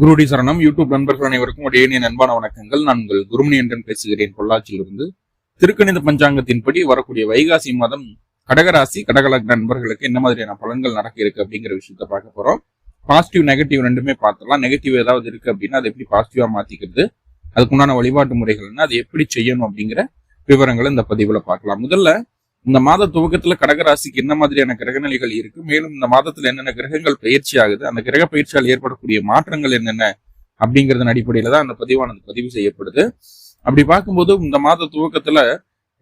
குருடி சரணம். யூடியூப் நண்பர்கள் அனைவருக்கும் ஒரு ஏனிய அன்பான வணக்கங்கள். நான் உங்கள் குருமணி என்றன் பேசுகிறேன். பொள்ளாச்சியிலிருந்து திருக்கணித பஞ்சாங்கத்தின்படி வரக்கூடிய வைகாசி மாதம் கடகராசி கடகலக் நண்பர்களுக்கு என்ன மாதிரியான பலன்கள் நடக்க இருக்கு அப்படிங்கிற விஷயத்த பார்க்க போறோம். பாசிட்டிவ் நெகட்டிவ் ரெண்டுமே பார்த்துடலாம். நெகட்டிவ் ஏதாவது இருக்கு அப்படின்னா அதை எப்படி பாசிட்டிவா மாத்திக்கிறது? அதுக்குண்டான வழிபாட்டு முறைகள்னா அது எப்படி செய்யணும் அப்படிங்கிற விவரங்களை இந்த பதிவுல பார்க்கலாம். முதல்ல இந்த மாத துவக்கத்துல கடகராசிக்கு என்ன மாதிரியான கிரகநிலைகள் இருக்கு? மேலும் இந்த மாதத்துல என்னென்ன கிரகங்கள் பயிற்சி ஆகுது? அந்த கிரக பயிற்சியால் ஏற்படக்கூடிய மாற்றங்கள் என்னென்ன? அப்படிங்கறதன் அடிப்படையில தான் அந்த பதிவானது பதிவு செய்யப்படுது. அப்படி பார்க்கும்போது இந்த மாத துவக்கத்துல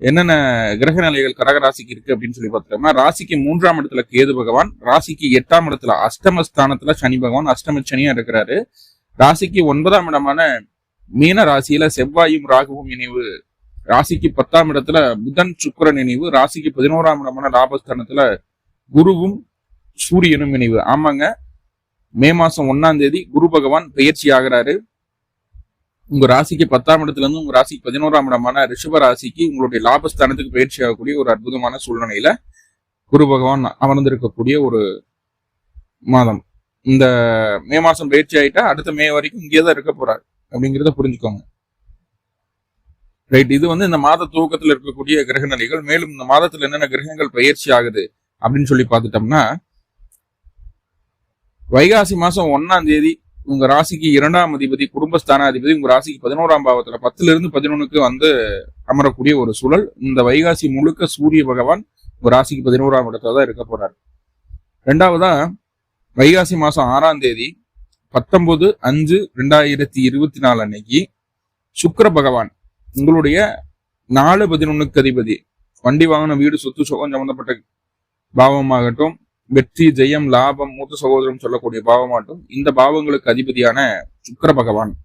என்னென்ன கிரக நிலைகள் கடகராசிக்கு இருக்கு அப்படின்னு சொல்லி பார்த்தோம்னா ராசிக்கு மூன்றாம் இடத்துல கேது பகவான் ராசிக்கு எட்டாம் இடத்துல அஷ்டமஸ்தானத்துல சனி பகவான் அஷ்டம சனியா இருக்கிறாரு. ராசிக்கு ஒன்பதாம் இடமான மீன ராசியில செவ்வாயும் ராகுவும் இணைவு ராசிக்கு பத்தாம் இடத்துல புதன் சுக்கிரன் இணைவு ராசிக்கு பதினோராம் இடமான லாபஸ்தானத்துல குருவும் சூரியனும் இணைவு. ஆமாங்க. மே மாசம் ஒன்னாம் தேதி குரு பகவான் பயிற்சி ஆகிறாரு. உங்க ராசிக்கு பத்தாம் இடத்துல இருந்து உங்க ராசிக்கு பதினோராம் இடமான ரிஷப ராசிக்கு உங்களுடைய லாபஸ்தானத்துக்கு பயிற்சி ஆகக்கூடிய ஒரு அற்புதமான சூழ்நிலையில குரு பகவான் அமர்ந்திருக்கக்கூடிய ஒரு மாதம். இந்த மே மாசம் பயிற்சி ஆயிட்டா அடுத்த மே வரைக்கும் இங்கேயே தான் இருக்க போறாரு. அப்படிங்கிறத புரிஞ்சுக்கோங்க. ரைட் இது வந்து இந்த மாத துவக்கத்துல இருக்கக்கூடிய கிரக நிலைகள் மேலும் இந்த மாதத்துல என்னென்ன கிரகங்கள் பயிற்சி ஆகுது அப்படின்னு சொல்லி பார்த்துட்டோம்னா வைகாசி மாசம் ஒன்னாம் தேதி உங்க ராசிக்கு இரண்டாம் அதிபதி குடும்பஸ்தானாதிபதி உங்க ராசிக்கு பதினோராம் பாவத்துல பத்துல இருந்து பதினொன்னுக்கு வந்து அமரக்கூடிய ஒரு சூழல். இந்த வைகாசி முழுக்க சூரிய பகவான் உங்க ராசிக்கு பதினோராம் இடத்துல தான் இருக்க போறாரு. ரெண்டாவதா வைகாசி மாசம் ஆறாம் தேதி பத்தொன்பது அஞ்சு ரெண்டாயிரத்தி இருபத்தி நாலு அன்னைக்கு சுக்கர பகவான் உங்களுடைய நாலு பதினொன்னுக்கு அதிபதி. வண்டி வாங்கின வீடு சொத்து சுகம் சம்பந்தப்பட்ட பாவமாகட்டும் வெற்றி ஜெயம் லாபம் மூத்த சகோதரம் சொல்லக்கூடிய பாவமாகட்டும் இந்த பாவங்களுக்கு அதிபதியான சுக்கர பகவான்.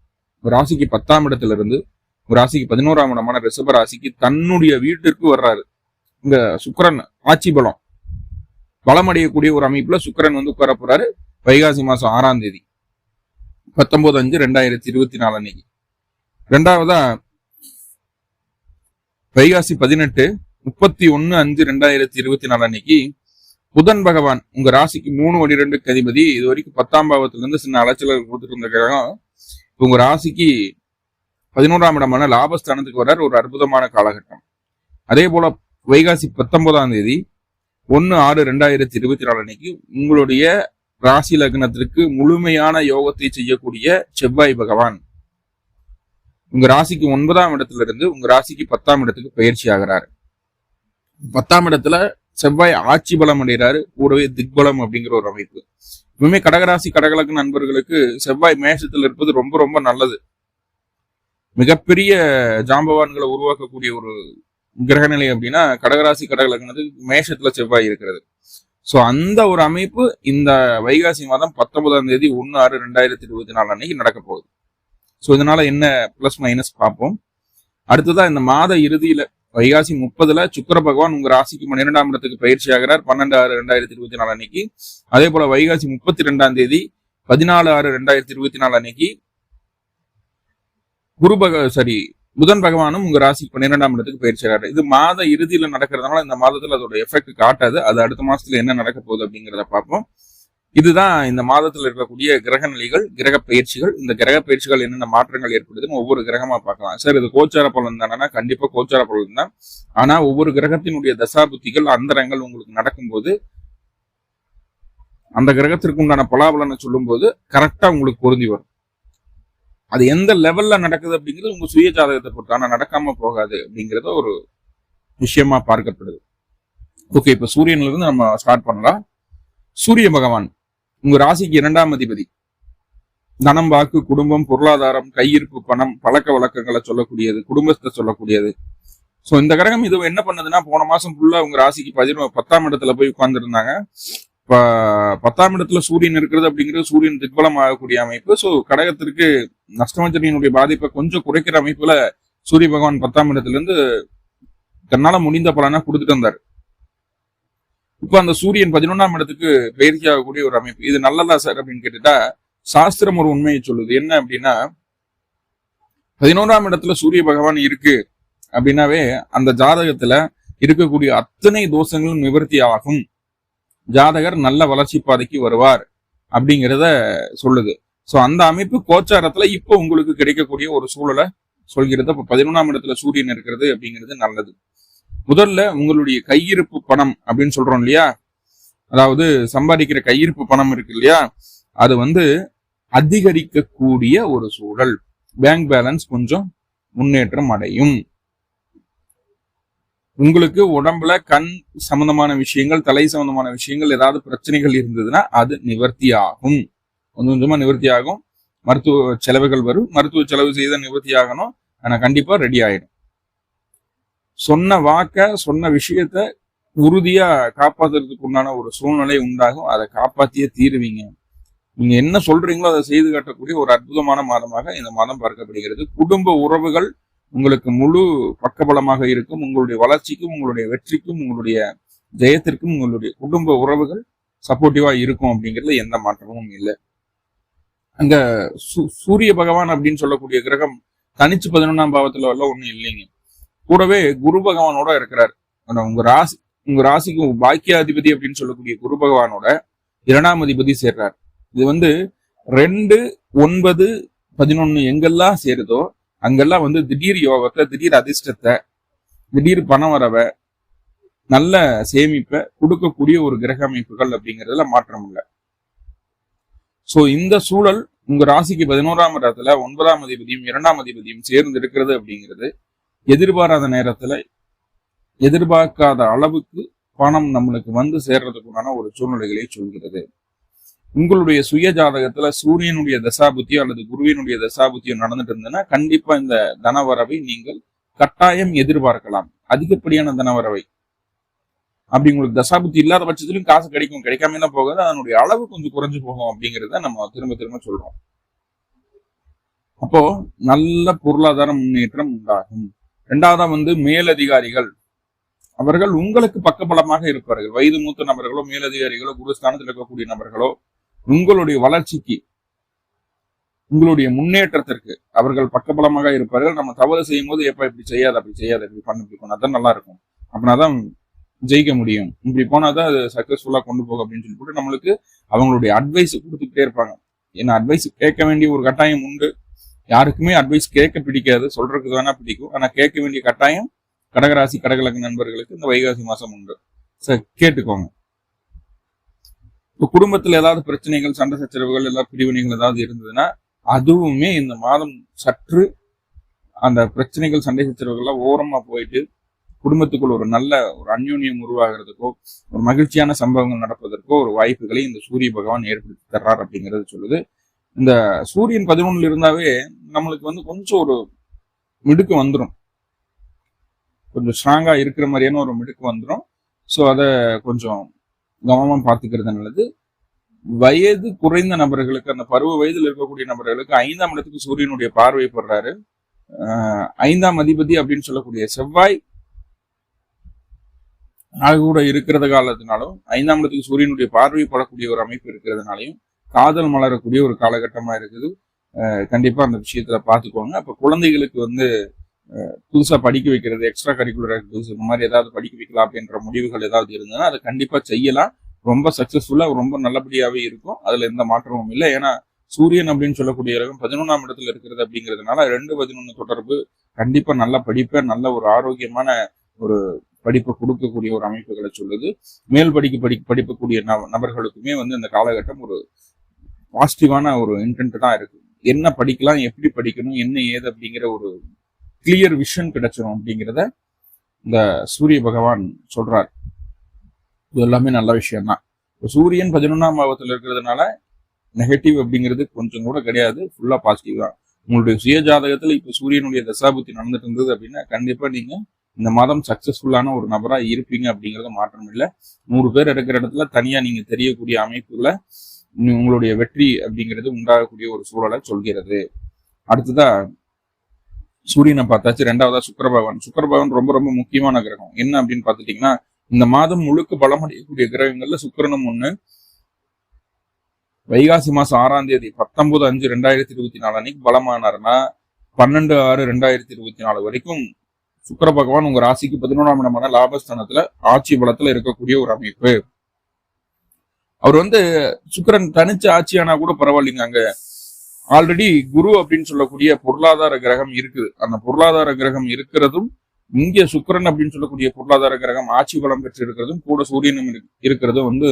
ஒரு ராசிக்கு பத்தாம் இடத்துல இருந்து ஒரு ராசிக்கு பதினோராம் இடமான ரிஷப ராசிக்கு தன்னுடைய வீட்டிற்கு வர்றாரு. இந்த சுக்கரன் ஆட்சி பலம். பலமடையக்கூடிய ஒரு அமைப்புல சுக்கரன் வந்து உட்கார போறாரு. வைகாசி மாசம் ஆறாம் தேதி. பத்தொன்பது அஞ்சு ரெண்டாயிரத்தி இருபத்தி நாலு அன்னைக்கு. ரெண்டாவதா வைகாசி பதினெட்டு முப்பத்தி ஒன்னு அஞ்சு ரெண்டாயிரத்தி இருபத்தி நாலு அன்னைக்கு புதன் பகவான் உங்க ராசிக்கு மூணு ஒடி ரெண்டு அதிபதி இது வரைக்கும் பத்தாம் பாவத்துல இருந்து சின்ன அலைச்சலர் கொடுத்துட்டு இருந்த கிரகம் உங்க ராசிக்கு பதினோராம் இடமான லாபஸ்தானத்துக்கு வர்றார். ஒரு அற்புதமான காலகட்டம். அதே போல வைகாசி பத்தொன்பதாம் தேதி ஒன்னு ஆறு ரெண்டாயிரத்தி இருபத்தி நாலு அன்னைக்கு உங்களுடைய ராசி லக்னத்திற்கு முழுமையான யோகத்தை செய்யக்கூடிய செவ்வாய் பகவான். உங்க ராசிக்கு ஒன்பதாம் இடத்துல இருந்து உங்க ராசிக்கு பத்தாம் இடத்துக்கு பயிற்சி ஆகிறாரு. பத்தாம் இடத்துல செவ்வாய் ஆட்சி பலம் அடைகிறாரு கூடவே திக்பலம் அப்படிங்கிற ஒரு அமைப்பு. எப்பவுமே கடகராசி கடகலக்கு நண்பர்களுக்கு செவ்வாய் மேஷத்துல இருப்பது ரொம்ப ரொம்ப நல்லது. மிகப்பெரிய ஜாம்பவான்களை உருவாக்கக்கூடிய ஒரு கிரகநிலை அப்படின்னா கடகராசி கடகலக்னத்துக்கு மேஷத்துல செவ்வாய் இருக்கிறது. சோ அந்த ஒரு அமைப்பு இந்த வைகாசி மாதம் பத்தொன்பதாம் தேதி ஒன்னு ஆறு ரெண்டாயிரத்தி இருபத்தி நாலு அன்னைக்கு நடக்க போகுது. ஸோ இதனால என்ன ப்ளஸ் மைனஸ் பார்ப்போம். அடுத்ததா இந்த மாத இறுதியில வைகாசி முப்பதுல சுக்கர பகவான் உங்க ராசிக்கு பன்னிரெண்டாம் இடத்துக்கு பயிற்சி ஆகிறார். பன்னெண்டு ஆறு ரெண்டாயிரத்தி இருபத்தி நாலு அன்னைக்கு. அதே போல வைகாசி முப்பத்தி ரெண்டாம் தேதி பதினாலு ஆறு ரெண்டாயிரத்தி இருபத்தி நாலு அன்னைக்கு குரு பக சாரி புதன் பகவானும் உங்க ராசிக்கு பன்னிரெண்டாம் இடத்துக்கு பயிற்சி ஆகிறார். இது மாத இறுதியில நடக்கிறதுனால இந்த மாதத்துல அதோட எஃபெக்ட் காட்டாது. அது அடுத்த மாசத்துல என்ன நடக்க போகுது அப்படிங்கிறத பார்ப்போம். இதுதான் இந்த மாதத்துல இருக்கக்கூடிய கிரக நிலைகள் கிரக பயிற்சிகள். இந்த கிரக பயிற்சிகள் என்னென்ன மாற்றங்கள் ஏற்படுதுன்னு ஒவ்வொரு கிரகமா பார்க்கலாம். சார் இது கோச்சார பலன் தானே கண்டிப்பா கோச்சார பலன் தான். ஆனா ஒவ்வொரு கிரகத்தினுடைய தசாபுத்திகள் அந்தரங்கள் உங்களுக்கு நடக்கும்போது அந்த கிரகத்திற்கு உண்டான பலாபலனை சொல்லும்போது கரெக்டா உங்களுக்கு பொருந்தி வரும். அது எந்த லெவல்ல நடக்குது அப்படிங்கிறது உங்க சுய ஜாதகத்தை பொறுத்து. ஆனா நடக்காம போகாது அப்படிங்கிறத ஒரு விஷயமா பார்க்கப்படுது. ஓகே இப்ப சூரியன்ல இருந்து நம்ம ஸ்டார்ட் பண்ணலாம். சூரிய பகவான். உங்க ராசிக்கு இரண்டாம் அதிபதி. தனம் வாக்கு குடும்பம் பொருளாதாரம் கையிருப்பு பணம் பழக்க வழக்கங்களை சொல்லக்கூடியது குடும்பத்தை சொல்லக்கூடியது. சோ இந்த கிரகம் இது என்ன பண்ணுதுன்னா போன மாசம் ஃபுல்லா உங்க ராசிக்கு பதினோ பத்தாம் இடத்துல போய் உட்கார்ந்துருந்தாங்க. பத்தாம் இடத்துல சூரியன் இருக்கிறது அப்படிங்கிறது சூரியன் திக்பலம் ஆகக்கூடிய அமைப்பு. சோ கடகத்திற்கு நஷ்டமஞ்சனியினுடைய பாதிப்பை கொஞ்சம் குறைக்கிற அமைப்புல சூரிய பகவான் பத்தாம் இடத்துல இருந்து தன்னால முடிந்த பலனா கொடுத்துட்டு வந்தாரு. இப்ப அந்த சூரியன் பதினொன்றாம் இடத்துக்கு பயிற்சியாகக்கூடிய ஒரு அமைப்பு. இது நல்லதா சார் அப்படின்னு கேட்டுட்டா சாஸ்திரம் ஒரு உண்மையை சொல்லுது. என்ன அப்படின்னா பதினோராம் இடத்துல சூரிய பகவான் இருக்கு அப்படின்னாவே அந்த ஜாதகத்துல இருக்கக்கூடிய அத்தனை தோஷங்களும் நிவர்த்தி ஆகும் ஜாதகர் நல்ல வளர்ச்சி பாதைக்கு வருவார் அப்படிங்கிறத சொல்லுது. சோ அந்த அமைப்பு கோச்சாரத்துல இப்போ உங்களுக்கு கிடைக்கக்கூடிய ஒரு சூழலை சொல்கிறது. அப்ப பதினொன்றாம் இடத்துல சூரியன் இருக்கிறது அப்படிங்கிறது நல்லது. முதல்ல உங்களுடைய கையிருப்பு பணம் அப்படின்னு சொல்றோம் இல்லையா? அதாவது சம்பாதிக்கிற கையிருப்பு பணம் இருக்கு இல்லையா? அது வந்து அதிகரிக்கக்கூடிய ஒரு சூழல். பேங்க் பேலன்ஸ் கொஞ்சம் முன்னேற்றம் அடையும். உங்களுக்கு உடம்புல கண் சம்பந்தமான விஷயங்கள் தலை சம்பந்தமான விஷயங்கள் ஏதாவது பிரச்சனைகள் இருந்ததுன்னா அது நிவர்த்தி ஆகும். கொஞ்சம் கொஞ்சமா நிவர்த்தி ஆகும். மருத்துவ செலவுகள் வரும். மருத்துவ செலவு செய்த நிவர்த்தி ஆகணும். ஆனா கண்டிப்பா ரெடி ஆயிடும். சொன்ன வாக்க சொன்ன விஷயத்த உறுதியா காப்பாத்துறதுக்கு உண்டான ஒரு சூழ்நிலை உண்டாகும். அதை காப்பாத்தியே தீருவீங்க. நீங்க என்ன சொல்றீங்களோ அதை செய்து காட்டக்கூடிய ஒரு அற்புதமான மாதமாக இந்த மாதம் பார்க்கப்படுகிறது. குடும்ப உறவுகள் உங்களுக்கு முழு பக்கபலமாக இருக்கும். உங்களுடைய வளர்ச்சிக்கும் உங்களுடைய வெற்றிக்கும் உங்களுடைய ஜெயத்திற்கும் உங்களுடைய குடும்ப உறவுகள் சப்போர்ட்டிவா இருக்கும் அப்படிங்கிறதுல எந்த மாற்றமும் இல்லை. அங்க சூரிய பகவான் அப்படின்னு சொல்லக்கூடிய கிரகம் தனிச்சு பதினொன்றாம் பாவத்துல எல்லாம் ஒன்றும் இல்லைங்க. கூடவே குரு பகவானோட இருக்கிறார். உங்க ராசி உங்க ராசிக்கு பாக்கியாதிபதி அப்படின்னு சொல்லக்கூடிய குரு பகவானோட இரண்டாம் அதிபதி சேர்றார். இது வந்து ரெண்டு ஒன்பது பதினொன்னு எங்கெல்லாம் சேருதோ அங்கெல்லாம் வந்து திடீர் யோகத்தை திடீர் அதிர்ஷ்டத்தை திடீர் பண வரவை நல்ல சேமிப்பை கொடுக்கக்கூடிய ஒரு கிரக அமைப்புகள் அப்படிங்கிறதுல மாற்றம் இல்லை. சோ இந்த சூழல் உங்க ராசிக்கு பதினோராம் இடத்துல ஒன்பதாம் அதிபதியும் இரண்டாம் அதிபதியும் சேர்ந்து இருக்கிறது அப்படிங்கிறது எதிர்பாராத நேரத்துல எதிர்பார்க்காத அளவுக்கு பணம் நம்மளுக்கு வந்து சேர்றதுக்குண்டான ஒரு சூழ்நிலைகளை சொல்கிறது. உங்களுடைய சுய ஜாதகத்துல சூரியனுடைய தசாபுத்தியோ அல்லது குருவினுடைய தசாபுத்தியோ நடந்துட்டு இருந்ததுன்னா கண்டிப்பா இந்த தனவரவை நீங்கள் கட்டாயம் எதிர்பார்க்கலாம். அதிகப்படியான தனவரவை. அப்படி உங்களுக்கு தசாபுத்தி இல்லாத பட்சத்திலும் காசு கிடைக்கும். கிடைக்காம தான் போகாது. அதனுடைய அளவு கொஞ்சம் குறைஞ்சு போகும் அப்படிங்கிறத நம்ம திரும்ப திரும்ப சொல்றோம். அப்போ நல்ல பொருளாதார முன்னேற்றம் உண்டாகும். ரெண்டாவதா வந்து மேலதிகாரிகள். அவர்கள் உங்களுக்கு பக்கபலமாக இருப்பார்கள். வயது மூத்த நபர்களோ மேலதிகாரிகளோ குருஸ்தானத்தில் இருக்கக்கூடிய நபர்களோ உங்களுடைய வளர்ச்சிக்கு உங்களுடைய முன்னேற்றத்திற்கு அவர்கள் பக்கபலமாக இருப்பார்கள். நம்ம தவறு செய்யும் போது எப்ப இப்படி செய்யாது அப்படி செய்யாது இப்படி பண்ண இப்படி பண்ண அதான் நல்லா இருக்கும் அப்படின்னாதான் ஜெயிக்க முடியும். இப்படி போனாதான் அது சக்சஸ்ஃபுல்லா கொண்டு போகும் அப்படின்னு சொல்லி போட்டு நம்மளுக்கு அவங்களுடைய அட்வைஸ் கொடுத்துக்கிட்டே இருப்பாங்க. ஏன்னா அட்வைஸ் கேட்க வேண்டிய ஒரு கட்டாயம் உண்டு. யாருக்குமே அட்வைஸ் கேட்க பிடிக்காது சொல்றதுக்கு வேணா பிடிக்கும். ஆனா கேட்க வேண்டிய கட்டாயம் கடகராசி கடகலக்கு நண்பர்களுக்கு இந்த வைகாசி மாசம் உண்டு. சார் கேட்டுக்கோங்க. இப்போ குடும்பத்துல ஏதாவது பிரச்சனைகள் சண்டை சச்சரவுகள் ஏதாவது பிரிவினைகள் ஏதாவது இருந்ததுன்னா அதுவுமே இந்த மாதம் சற்று அந்த பிரச்சனைகள் சண்டை சச்சரவுகள்லாம் ஓரமா போயிட்டு குடும்பத்துக்குள் ஒரு நல்ல ஒரு அந்யோன்யம் உருவாகிறதுக்கோ ஒரு மகிழ்ச்சியான சம்பவங்கள் நடப்பதற்கோ ஒரு வாய்ப்புகளை இந்த சூரிய பகவான் ஏற்படுத்தி தர்றார் அப்படிங்கிறது சொல்லுது. இந்த சூரியன் பதினொன்னுல இருந்தாவே நம்மளுக்கு வந்து கொஞ்சம் ஒரு மிடுக்கு வந்துடும் கொஞ்சம் ஸ்ட்ராங்கா இருக்கிற மாதிரியான ஒரு மிடுக்கு வந்துடும் ஸோ அதை கொஞ்சம் கவனமாக பார்த்துக்கிறது நல்லது. வயது குறைந்த நபர்களுக்கு அந்த பருவ வயதில் இருக்கக்கூடிய நபர்களுக்கு ஐந்தாம் இடத்துக்கு சூரியனுடைய பார்வை படுறாரு. ஐந்தாம் அதிபதி அப்படின்னு சொல்லக்கூடிய செவ்வாய் நாள் கூட இருக்கிறத காலத்தினாலும் ஐந்தாம் இடத்துக்கு சூரியனுடைய பார்வை படக்கூடிய ஒரு அமைப்பு இருக்கிறதுனாலையும் காதல் மலரக்கூடிய ஒரு காலகட்டமா இருக்குது. கண்டிப்பா அந்த விஷயத்துல பாத்துக்கோங்க அப்போ குழந்தைகளுக்கு வந்து புதுசா படிக்க வைக்கிறது எக்ஸ்ட்ரா கரிக்குலர் ஆக்டிவிட்டிஸ் இந்த மாதிரி ஏதாவது படிக்க வைக்கலாம் அப்படின்ற முடிவுகள் ஏதாவது இருந்ததுன்னா அதை கண்டிப்பா செய்யலாம். ரொம்ப சக்ஸஸ்ஃபுல்லாக ரொம்ப நல்லபடியாவே இருக்கும். அதுல எந்த மாற்றமும் இல்லை. ஏன்னா சூரியன் அப்படின்னு சொல்லக்கூடிய கிரகம் பதினொன்றாம் இடத்துல இருக்கிறது அப்படிங்கிறதுனால ரெண்டு பதினொன்று தொடர்பு கண்டிப்பா நல்ல படிப்பை நல்ல ஒரு ஆரோக்கியமான ஒரு படிப்பை கொடுக்கக்கூடிய ஒரு அமைப்புகளை சொல்லுது. மேல் படிக்க படி படிக்கக்கூடிய நபர்களுக்குமே வந்து இந்த காலகட்டம் ஒரு பாசிட்டிவான ஒரு இன்டென்ட் தான் இருக்கு. என்ன படிக்கலாம் எப்படி படிக்கணும் என்ன ஏது அப்படிங்கிற ஒரு கிளியர் விஷன் கிடைச்சிடும் அப்படிங்கிறத இந்த சூரிய பகவான் சொல்றார். இது எல்லாமே நல்ல விஷயம் தான் சூரியன் பதினொன்றாம் பாவத்தில் இருக்கிறதுனால நெகட்டிவ் அப்படிங்கிறது கொஞ்சம் கூட கிடையாது. ஃபுல்லா பாசிட்டிவ் தான். உங்களுடைய சுய ஜாதகத்தில் இப்ப சூரியனுடைய தசாபுத்தி நடந்துட்டு இருந்தது அப்படின்னா கண்டிப்பா நீங்க இந்த மாதம் சக்சஸ்ஃபுல்லான ஒரு நபரா இருப்பீங்க அப்படிங்கறது மாற்றம் இல்லை. நூறு பேர் எடுக்கிற இடத்துல தனியா நீங்க தெரியக்கூடிய அமைப்புல உங்களுடைய வெற்றி அப்படிங்கிறது உண்டாகக்கூடிய ஒரு சூழலை சொல்கிறது. அடுத்ததா சூரியனை பார்த்தாச்சு. ரெண்டாவதா சுக்கரபகவான். சுக்கரபகவான் ரொம்ப ரொம்ப முக்கியமான கிரகம். என்ன அப்படின்னு பாத்துட்டீங்கன்னா இந்த மாதம் முழுக்க பலமடையக்கூடிய கிரகங்கள்ல சுக்கரனும் ஒண்ணு. வைகாசி மாசம் ஆறாம் தேதி பத்தொன்பது அஞ்சு ரெண்டாயிரத்தி இருபத்தி நாலு அன்னைக்கு பலமானார்னா பன்னெண்டு ஆறு ரெண்டாயிரத்தி இருபத்தி நாலு வரைக்கும் சுக்கர பகவான் உங்க ராசிக்கு பதினொன்றாம் இடமான லாபஸ்தானத்துல ஆட்சி பலத்துல இருக்கக்கூடிய ஒரு அமைப்பு. அவர் வந்து சுக்கரன் தனிச்சு ஆட்சியானா கூட பரவாயில்லைங்க. அங்க ஆல்ரெடி குரு அப்படின்னு சொல்லக்கூடிய பொருளாதார கிரகம் இருக்குது. அந்த பொருளாதார கிரகம் இருக்கிறதும் இங்கே சுக்கிரன் அப்படின்னு சொல்லக்கூடிய பொருளாதார கிரகம் ஆட்சி பலம் பெற்று இருக்கிறதும் கூட சூரியனும் இருக்கிறதும் வந்து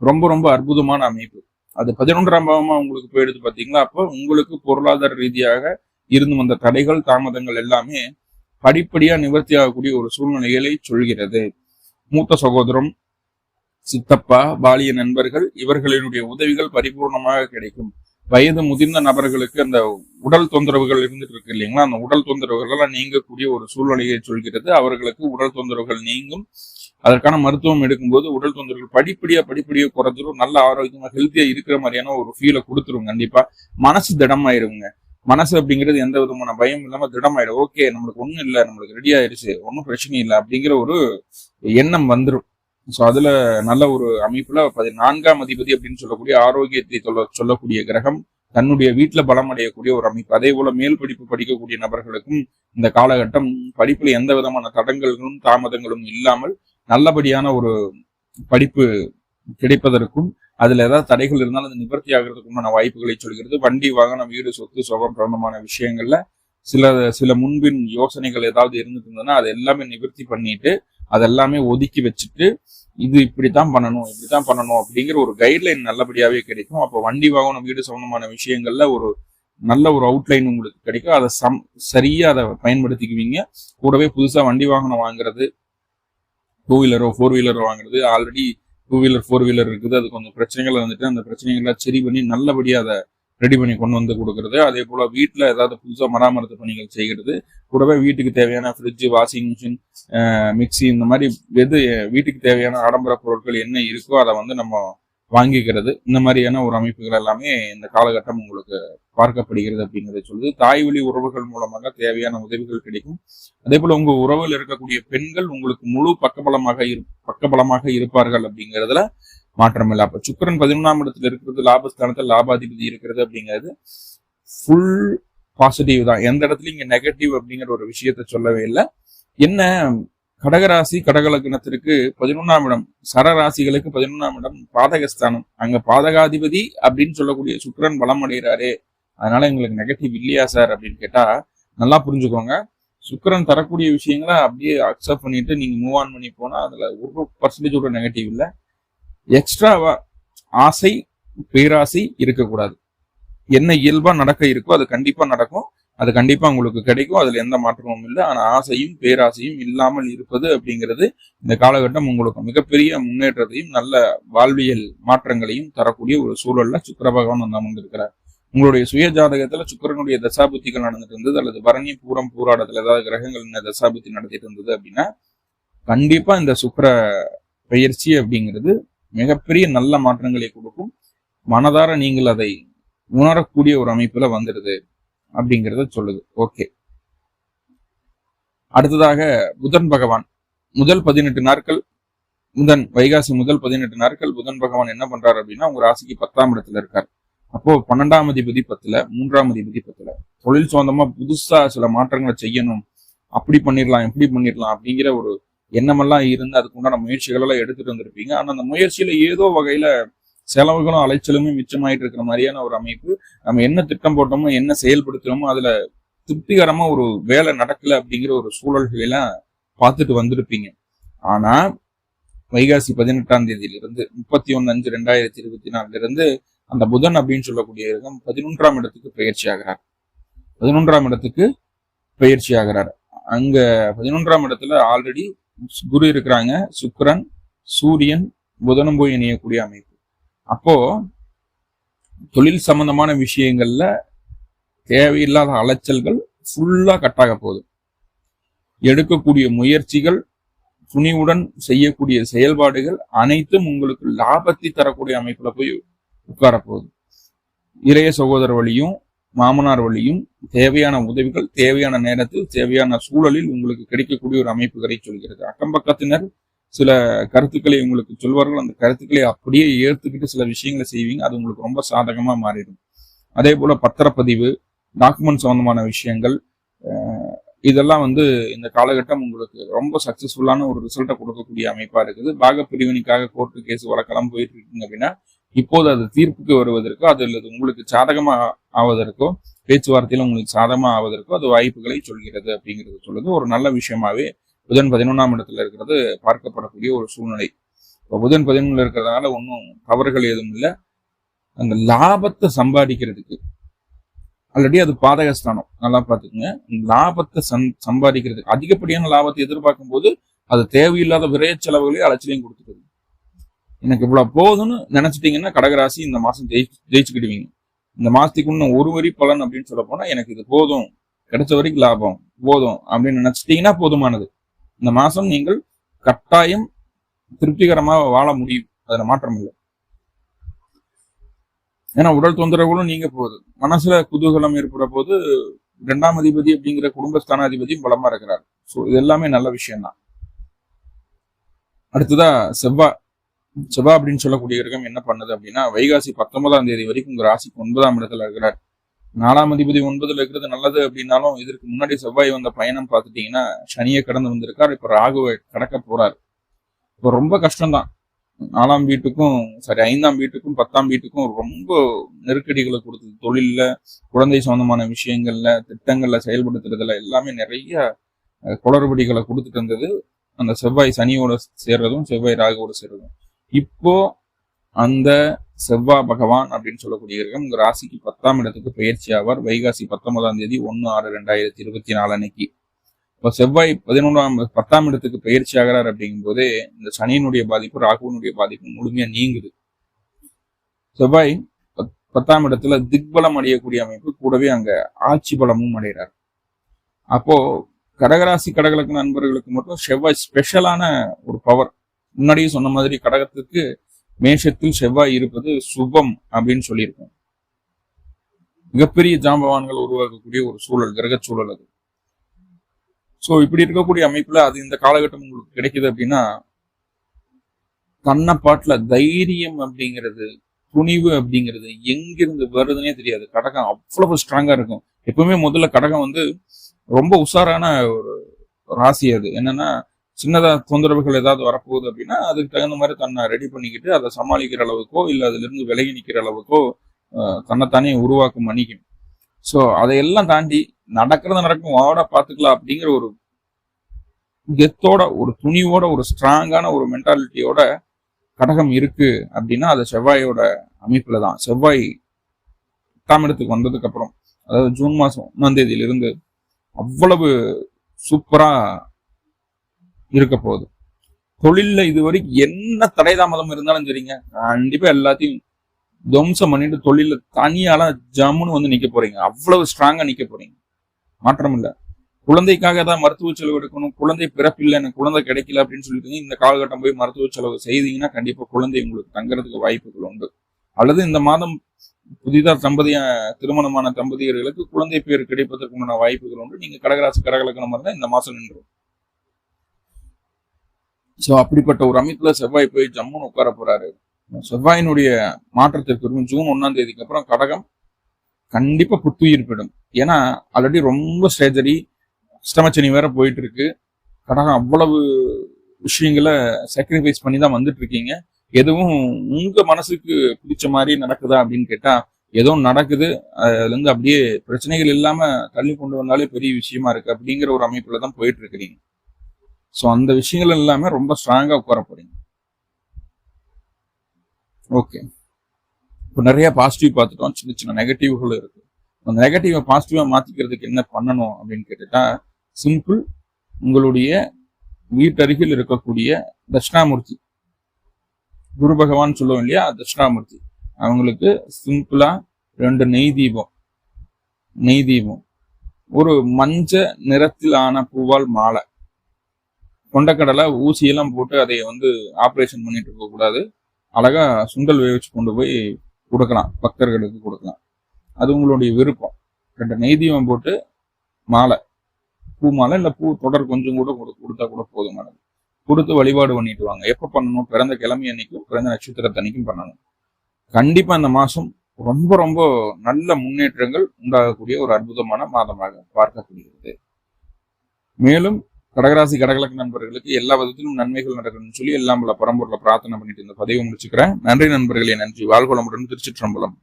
ரொம்ப ரொம்ப அற்புதமான அமைப்பு. அது பதினொன்றாம் பாவமா உங்களுக்கு போயிடுது பாத்தீங்களா? அப்போ உங்களுக்கு பொருளாதார ரீதியாக இருந்து வந்த தடைகள் தாமதங்கள் எல்லாமே படிப்படியா நிவர்த்தி ஆகக்கூடிய ஒரு சூழ்நிலைகளை சொல்கிறது. மூத்த சகோதரம் சித்தப்பா பாலிய நண்பர்கள் இவர்களினுடைய உதவிகள் பரிபூர்ணமாக கிடைக்கும். வயது முதிர்ந்த நபர்களுக்கு அந்த உடல் தொந்தரவுகள் இருந்துட்டு இருக்கு இல்லைங்களா? அந்த உடல் தொந்தரவுகள் எல்லாம் நீங்கக்கூடிய ஒரு சூழ்நிலையை சொல்கிறது. அவர்களுக்கு உடல் தொந்தரவுகள் நீங்கும். அதற்கான மருத்துவம் எடுக்கும்போது உடல் தொந்தரவுகள் படிப்படியா படிப்படியா குறைஞ்சிரும். நல்ல ஆரோக்கியமா ஹெல்த்தியா இருக்கிற மாதிரியான ஒரு ஃபீலை கொடுத்துரும் கண்டிப்பா. மனசு திடமாயிருங்க. மனசு அப்படிங்கிறது எந்த விதமான பயம் இல்லாம திடமாயிடும். ஓகே நம்மளுக்கு ஒண்ணும் இல்லை நம்மளுக்கு ரெடி ஆயிடுச்சு ஒன்றும் பிரச்சனை இல்லை அப்படிங்கிற ஒரு எண்ணம் வந்துடும் ஸோ அதுல நல்ல ஒரு அமைப்புல பதி- நான்காம் அதிபதி அப்படின்னு சொல்லக்கூடிய ஆரோக்கியத்தை சொல்ல சொல்லக்கூடிய கிரகம் தன்னுடைய வீட்டுல பலம் அடையக்கூடிய ஒரு அமைப்பு. அதே போல மேல் படிப்பு படிக்கக்கூடிய நபர்களுக்கும் இந்த காலகட்டம் படிப்புல எந்த விதமான தடங்கல்களும் தாமதங்களும் இல்லாமல் நல்லபடியான ஒரு படிப்பு கிடைப்பதற்கும் அதுல ஏதாவது தடைகள் இருந்தாலும் அது நிவர்த்தி ஆகிறதுக்குமான வாய்ப்புகளை சொல்கிறது. வண்டி வாகனம் வீடு சொத்து சுகம் சம்பந்தமான விஷயங்கள்ல சில சில முன்பின் யோசனைகள் ஏதாவது இருந்துட்டு இருந்ததுன்னா அது எல்லாமே நிவர்த்தி பண்ணிட்டு அதெல்லாமே ஒதுக்கி வச்சுட்டு இது இப்படித்தான் பண்ணணும் இப்படித்தான் பண்ணணும் அப்படிங்கிற ஒரு கைட்லைன் நல்லபடியாவே கிடைக்கும். அப்போ வண்டி வாகனம் வீடு சம்பந்தமான விஷயங்கள்ல ஒரு நல்ல ஒரு அவுட்லைன் உங்களுக்கு கிடைக்கும். அதை சம் சரியா அதை பயன்படுத்திக்குவீங்க. கூடவே புதுசா வண்டி வாகனம் வாங்குறது டூ வீலரோ ஃபோர் வீலரோ வாங்குறது already two wheeler four wheeler இருக்குது. அது கொஞ்சம் பிரச்சனைகள் வந்துட்டு அந்த பிரச்சனைகள்லாம் சரி பண்ணி நல்லபடியாக அதை ரெடி பண்ணி கொண்டு வந்து கொடுக்கறது. அதே போல வீட்டில் ஏதாவது புதுசாக மராமரத்து பணிகள் செய்கிறது. கூடவே வீட்டுக்கு தேவையான ஃப்ரிட்ஜ் வாஷிங் மிஷின் மிக்ஸி இந்த மாதிரி எது வீட்டுக்கு தேவையான ஆடம்பர பொருட்கள் என்ன இருக்கோ அதை வந்து நம்ம வாங்கிக்கிறது. இந்த மாதிரியான ஒரு அமைப்புகள் எல்லாமே இந்த காலகட்டம் உங்களுக்கு பார்க்கப்படுகிறது அப்படிங்கிறத சொல்லுது. தாய் வழி உறவுகள் மூலமாக தேவையான உதவிகள் கிடைக்கும். அதே போல உங்க உறவில் இருக்கக்கூடிய பெண்கள் உங்களுக்கு முழு பக்கபலமாக இரு பக்கபலமாக இருப்பார்கள் அப்படிங்கிறதுல மாற்றம் இல்லை அப்ப சுக்கரன் பதினொன்றாம் இடத்துல இருக்கிறது லாபஸ்தானத்தில் லாபாதிபதி இருக்கிறது அப்படிங்கிறது ஃபுல் பாசிட்டிவ் தான். எந்த இடத்துலயும் இங்க நெகட்டிவ் அப்படிங்கிற ஒரு விஷயத்த சொல்லவே இல்லை. என்ன கடகராசி கடகலக்கணத்திற்கு பதினொன்றாம் இடம் சரராசிகளுக்கு பதினொன்றாம் இடம் பாதகஸ்தானம். அங்க பாதகாதிபதி அப்படின்னு சொல்லக்கூடிய சுக்கரன் பலம் அடைகிறாரு. அதனால எங்களுக்கு நெகட்டிவ் இல்லையா சார் அப்படின்னு கேட்டா நல்லா புரிஞ்சுக்கோங்க. சுக்கரன் தரக்கூடிய விஷயங்களை அப்படியே அக்செப்ட் பண்ணிட்டு நீங்க மூவ் ஆன் பண்ணி போனா அதுல ஒரு பர்சன்டேஜ் கூட நெகட்டிவ் இல்லை. எக்ஸ்ட்ராவா ஆசை பேராசை இருக்கக்கூடாது. என்ன இயல்பா நடக்க இருக்கோ அது கண்டிப்பா நடக்கும். அது கண்டிப்பா உங்களுக்கு கிடைக்கும். அதுல எந்த மாற்றமும் இல்லை. ஆனா ஆசையும் பேராசையும் இல்லாமல் இருப்பது அப்படிங்கிறது இந்த காலகட்டம் உங்களுக்கு மிகப்பெரிய முன்னேற்றத்தையும் நல்ல வாழ்வியல் மாற்றங்களையும் தரக்கூடிய ஒரு சூழல்ல சுக்கர பகவான் வந்து அமர்ந்திருக்கிறார். உங்களுடைய சுய ஜாதகத்துல சுக்கிரனுடைய தசாபுத்திகள் நடந்துட்டு இருந்தது. அல்லது பரணி பூரம் பூராடத்துல ஏதாவது கிரகங்கள் இந்த தசாபுத்தி நடத்திட்டு இருந்தது அப்படின்னா கண்டிப்பா இந்த சுக்கர பயிற்சி அப்படிங்கிறது மிகப்பெரிய நல்ல மாற்றங்களை கொடுக்கும். மனதார நீங்கள் அதை உணரக்கூடிய ஒரு அமைப்புல வந்துடுது அப்படிங்கிறத சொல்லுது. ஓகே. அடுத்ததாக புதன் பகவான். முதல் பதினெட்டு நாட்கள் புதன் வைகாசி முதல் பதினெட்டு நாட்கள் புதன் பகவான் என்ன பண்றாரு அப்படின்னா உங்க ராசிக்கு பத்தாம் இடத்துல இருக்கார். அப்போ பன்னெண்டாம் அதிபதி பத்துல மூன்றாம் அதிபதி பத்துல தொழில் சொந்தமா புதுசா சில மாற்றங்களை செய்யணும். அப்படி பண்ணிடலாம் இப்படி பண்ணிடலாம் அப்படிங்கிற ஒரு எண்ணமெல்லாம் இருந்து அதுக்கு உண்டான முயற்சிகள் எல்லாம் எடுத்துட்டு வந்திருப்பீங்க. ஆனா அந்த முயற்சியில ஏதோ வகையில செலவுகளும் அலைச்சலுமே மிச்சமாயிட்டு இருக்கிற மாதிரியான ஒரு அமைப்பு நம்ம என்ன திட்டம் போட்டோமோ என்ன செயல்படுத்துறோமோ அதுல திருப்திகரமா ஒரு வேலை நடக்கல அப்படிங்கிற ஒரு சூழல்களெல்லாம் பார்த்துட்டு வந்திருப்பீங்க. ஆனா வைகாசி பதினெட்டாம் தேதியிலிருந்து முப்பத்தி ஒன்னு அஞ்சு ரெண்டாயிரத்தி இருபத்தி நாலுல இருந்து அந்த புதன் அப்படின்னு சொல்லக்கூடிய இடம் பதினொன்றாம் இடத்துக்கு பயிற்சி ஆகிறார். பதினொன்றாம் இடத்துக்கு பயிற்சி ஆகிறார். அங்க பதினொன்றாம் இடத்துல ஆல்ரெடி குரு இருக்கிறாங்க சுக்கரன் சூரியன் புதனும் போய் இணையக்கூடிய அமைப்பு. அப்போ தொழில் சம்பந்தமான விஷயங்கள்ல தேவையில்லாத அலைச்சல்கள் ஃபுல்லா கட்டாக போகுது. எடுக்கக்கூடிய முயற்சிகள் துணிவுடன் செய்யக்கூடிய செயல்பாடுகள் அனைத்தும் உங்களுக்கு லாபத்தை தரக்கூடிய அமைப்புல போய் உட்கார போகுது. இளைய சகோதர வழியும் மாமனார் வழியும் தேவையான உதவிகள் தேவையான நேரத்தில் தேவையான சூழலில் உங்களுக்கு கிடைக்கக்கூடிய ஒரு அமைப்புகளை சொல்கிறது. அக்கம் பக்கத்தினர் சில கருத்துக்களை உங்களுக்கு சொல்வார்கள். அந்த கருத்துக்களை அப்படியே ஏற்றுக்கிட்டு சில விஷயங்களை செய்வீங்க. அது உங்களுக்கு ரொம்ப சாதகமாக மாறிடும். அதே போல பத்திரப்பதிவு டாக்குமெண்ட் சம்பந்தமான விஷயங்கள் இதெல்லாம் வந்து இந்த காலகட்டம் உங்களுக்கு ரொம்ப சக்சஸ்ஃபுல்லான ஒரு ரிசல்ட்டை கொடுக்கக்கூடிய அமைப்பாக இருக்குது. பாக பிரிவினைக்காக கோர்ட்டு கேஸ் வழக்கெல்லாம் போயிட்டு இருக்கீங்க அப்படின்னா இப்போது அது தீர்ப்புக்கு வருவதற்கோ அது அல்லது உங்களுக்கு சாதகமாக ஆவதற்கோ பேச்சுவார்த்தையில் உங்களுக்கு சாதகமாக ஆவதற்கோ அது வாய்ப்புகளை சொல்கிறது அப்படிங்கிறது சொல்லுது ஒரு நல்ல விஷயமாவே புதன் பதினொன்றாம் இடத்துல இருக்கிறது பார்க்கப்படக்கூடிய ஒரு சூழ்நிலை. இப்போ புதன் பதினொன்றுல இருக்கிறதுனால ஒன்றும் தவறுகள் எதுவும் இல்லை. அந்த லாபத்தை சம்பாதிக்கிறதுக்கு ஆல்ரெடி அது பாதகஸ்தானம். நல்லா பார்த்துக்குங்க. லாபத்தை சம் சம்பாதிக்கிறதுக்கு அதிகப்படியான லாபத்தை எதிர்பார்க்கும் போது அது தேவையில்லாத விரைய செலவுகளையும் அலட்சியம் கொடுத்துருது. எனக்கு இவ்வளவு போதும்னு நினைச்சிட்டீங்கன்னா கடகராசி இந்த மாசம் ஜெயி ஜெயிச்சுக்கிடுவீங்க. இந்த மாசத்துக்கு இன்னும் ஒரு வரி பலன் அப்படின்னு சொல்ல போனா எனக்கு இது போதும். கிடைச்ச வரைக்கும் லாபம். போதும் அப்படின்னு நினைச்சிட்டீங்கன்னா போதுமானது. இந்த மாசம் நீங்கள் கட்டாயம் திருப்திகரமாக வாழ முடியும். அதுல மாற்றம் இல்லை. ஏன்னா உடல் தொந்தரவுகளும் நீங்க போகுது. மனசுல குதூகலம் ஏற்பட போது இரண்டாம் அதிபதி அப்படிங்கிற குடும்பஸ்தான அதிபதியும் பலமா இருக்கிறார். ஸோ இது எல்லாமே நல்ல விஷயம்தான். அடுத்ததா செவ்வாய் செவ்வாய் அப்படின்னு சொல்லக்கூடிய கிரகம் என்ன பண்ணுது அப்படின்னா வைகாசி பத்தொன்பதாம் தேதி வரைக்கும் உங்க ராசிக்கு ஒன்பதாம் இடத்துல இருக்கிறார். நாலாம் அதிபதி ஒன்பதுல இருக்கிறது நல்லது அப்படின்னாலும் இதற்கு முன்னாடி செவ்வாய் வந்த பயணம் பார்த்துட்டீங்கன்னா சனியை கடந்து வந்திருக்கார். இப்ப ராகுவை கடக்க போறார். இப்போ ரொம்ப கஷ்டம்தான். நாலாம் வீட்டுக்கும் சாரி ஐந்தாம் வீட்டுக்கும் பத்தாம் வீட்டுக்கும் ரொம்ப நெருக்கடிகளை கொடுத்தது. தொழில்ல குழந்தை சம்பந்தமான விஷயங்கள்ல திட்டங்கள்ல செயல்படுத்துறதுல எல்லாமே நிறைய குளறுபடிகளை கொடுத்துட்டு இருந்தது. அந்த செவ்வாய் சனியோட சேர்றதும் செவ்வாய் ராகுவோட சேர்றதும். இப்போ அந்த செவ்வாய் பகவான் அப்படின்னு சொல்லக்கூடிய கிரகம் உங்க ராசிக்கு பத்தாம் இடத்துக்கு பயிற்சி ஆவார். வைகாசி பத்தொன்பதாம் தேதி ஒன்னு ஆறு ரெண்டாயிரத்தி இருபத்தி நாலு அன்னைக்கு. இப்போ செவ்வாய் பதினொன்றாம் பத்தாம் இடத்துக்கு பயிற்சி ஆகிறார் அப்படிங்கும்போது இந்த சனியினுடைய பாதிப்பு ராகுவனுடைய பாதிப்பு முழுமையா நீங்குது. செவ்வாய் பத்- பத்தாம் இடத்துல திக்பலம் அடையக்கூடிய அமைப்பு கூடவே அங்க ஆட்சி பலமும் அடைகிறார். அப்போ கடகராசி கடகலக்கு நண்பர்களுக்கு மட்டும் செவ்வாய் ஸ்பெஷலான ஒரு பவர் முன்னாடியே சொன்ன மாதிரி கடகத்துக்கு மேஷத்தில் செவ்வாய் இருப்பது சுபம் அப்படின்னு சொல்லியிருக்கோம். மிகப்பெரிய ஜாம்பவான்கள் உருவாக்கக்கூடிய ஒரு சூழல் கிரக சூழல் அது. சோ இப்படி இருக்கக்கூடிய அமைப்புல அது இந்த காலகட்டம் உங்களுக்கு கிடைக்குது அப்படின்னா கண்ணப்பாட்டுல தைரியம் அப்படிங்கிறது துணிவு அப்படிங்கிறது எங்கிருந்து வருதுன்னே தெரியாது. கடகம் அவ்வளவு ஸ்ட்ராங்கா இருக்கும். எப்பவுமே முதல்ல கடகம் வந்து ரொம்ப உஷாரான ஒரு ராசி அது. என்னன்னா சின்னதாக தொந்தரவுகள் ஏதாவது வரப்போகுது அப்படின்னா அதுக்கு தகுந்த மாதிரி தன்னை ரெடி பண்ணிக்கிட்டு அதை சமாளிக்கிற அளவுக்கோ இல்லை அதுல இருந்து விலகி நிற்கிற அளவுக்கோ தன்னைத்தானே உருவாக்கம் பண்ணிக்கும் ஸோ அதையெல்லாம் தாண்டி நடக்கிறது நடக்கும் வாட பார்த்துக்கலாம் அப்படிங்கிற ஒரு கெத்தோட ஒரு துணிவோட ஒரு ஸ்ட்ராங்கான ஒரு மென்டாலிட்டியோட கடகம் இருக்கு அப்படின்னா அது செவ்வாயோட அமைப்புல தான். செவ்வாய் எட்டாம் இடத்துக்கு வந்ததுக்கு அப்புறம் அதாவது ஜூன் மாசம் ஒன்னாம் தேதியிலிருந்து அவ்வளவு சூப்பரா இருக்க போகுது. தொழில்ல இது வரைக்கும் என்ன தடை தாமதம் இருந்தாலும் சரிங்க. கண்டிப்பா எல்லாத்தையும் துவம்சம் பண்ணிட்டு தொழிலில் தனியால ஜம்முன்னு வந்து நிக்க போறீங்க. அவ்வளவு ஸ்ட்ராங்கா நிக்க போறீங்க. மாற்றம் இல்லை. குழந்தைக்காக தான் மருத்துவ செலவு எடுக்கணும். குழந்தை பிறப்பில்லை எனக்கு குழந்தை கிடைக்கல அப்படின்னு சொல்லிட்டு இந்த காலகட்டம் போய் மருத்துவ செலவு செய்தீங்கன்னா கண்டிப்பா குழந்தை உங்களுக்கு தங்குறதுக்கு வாய்ப்புகள் உண்டு. அல்லது இந்த மாதம் புதிதாக தம்பதிய திருமணமான தம்பதியர்களுக்கு குழந்தை பேர் கிடைப்பதற்கு உண்டான வாய்ப்புகள் உண்டு. நீங்க கடகராசி கடகலக்கணம் இருந்தால் இந்த மாதம் நின்றும் சோ அப்படிப்பட்ட ஒரு அமைப்புல செவ்வாய் போய் ஜம்முன்னு உட்கார போறாரு. செவ்வாயினுடைய மாற்றத்திற்கு வரும். ஜூன் ஒன்னாம் தேதிக்கு அப்புறம் கடகம் கண்டிப்பா புத்துயிர் பெறும். ஏன்னா ஆல்ரெடி ரொம்ப ஸ்ட்ரேஜரி அஷ்டமச்சனி வேற போயிட்டு இருக்கு கடகம் அவ்வளவு விஷயங்களை சாக்ரிஃபைஸ் பண்ணி தான் வந்துட்டு இருக்கீங்க எதுவும் உங்க மனசுக்கு பிடிச்ச மாதிரி நடக்குதா அப்படின்னு கேட்டா ஏதோ நடக்குது. அதுல இருந்து அப்படியே பிரச்சனைகள் இல்லாம தள்ளி கொண்டு வந்தாலே பெரிய விஷயமா இருக்கு அப்படிங்கிற ஒரு அமைப்புல தான் போயிட்டு இருக்கிறீங்க ஸோ அந்த விஷயங்கள் எல்லாமே ரொம்ப ஸ்ட்ராங்காக உட்கார போறீங்க. ஓகே இப்போ நிறைய பாசிட்டிவ் பார்த்துட்டோம். சின்ன சின்ன நெகட்டிவ்களும் இருக்கு. அந்த நெகட்டிவை பாசிட்டிவா மாத்திக்கிறதுக்கு என்ன பண்ணணும் அப்படின்னு கேட்டுட்டா சிம்பிள் உங்களுடைய வீட்டருகில் இருக்கக்கூடிய தட்சிணாமூர்த்தி. குரு பகவான் சொல்லுவோம் இல்லையா தட்சிணாமூர்த்தி. அவங்களுக்கு சிம்பிளா ரெண்டு நெய் தீபம். நெய் தீபம். ஒரு மஞ்ச நிறத்திலான பூவால் மாலை. கொண்டக்கடலை ஊசியெல்லாம் போட்டு அதை வந்து ஆப்ரேஷன் பண்ணிட்டு இருக்க கூடாது அழகா சுண்டல் வேவிச்சு கொண்டு போய் கொடுக்கலாம். பக்தர்களுக்கு கொடுக்கலாம். அது உங்களுடைய விருப்பம். ரெண்டு நெய்தீபம் போட்டு மாலை. பூ மாலை இல்லை பூ தொடர் கொஞ்சம் கூட கொடு- கொடுத்தா கூட போதுமானது கொடுத்து வழிபாடு பண்ணிட்டு வாங்க. எப்போ பண்ணணும்? பிறந்த கிழமை அன்னைக்கும் பிறந்த நட்சத்திரத்தன்னைக்கும் பண்ணணும். கண்டிப்பாக இந்த மாதம் ரொம்ப ரொம்ப நல்ல முன்னேற்றங்கள் உண்டாகக்கூடிய ஒரு அற்புதமான மாதமாக பார்க்கக்கூடியது மேலும் கடகராசி கடகலக்கு நண்பர்களுக்கு எல்லா விதத்திலும் நன்மைகள் நடக்கணும்னு சொல்லி எல்லாம் பல பரம்பூர்ல பிரார்த்தனை பண்ணிட்டு இந்த பதிவை முடிச்சுக்கிறேன். நன்றி நண்பர்களே நன்றி. வாழ்வளமுடன் திருச்சிற்றம்பலம்.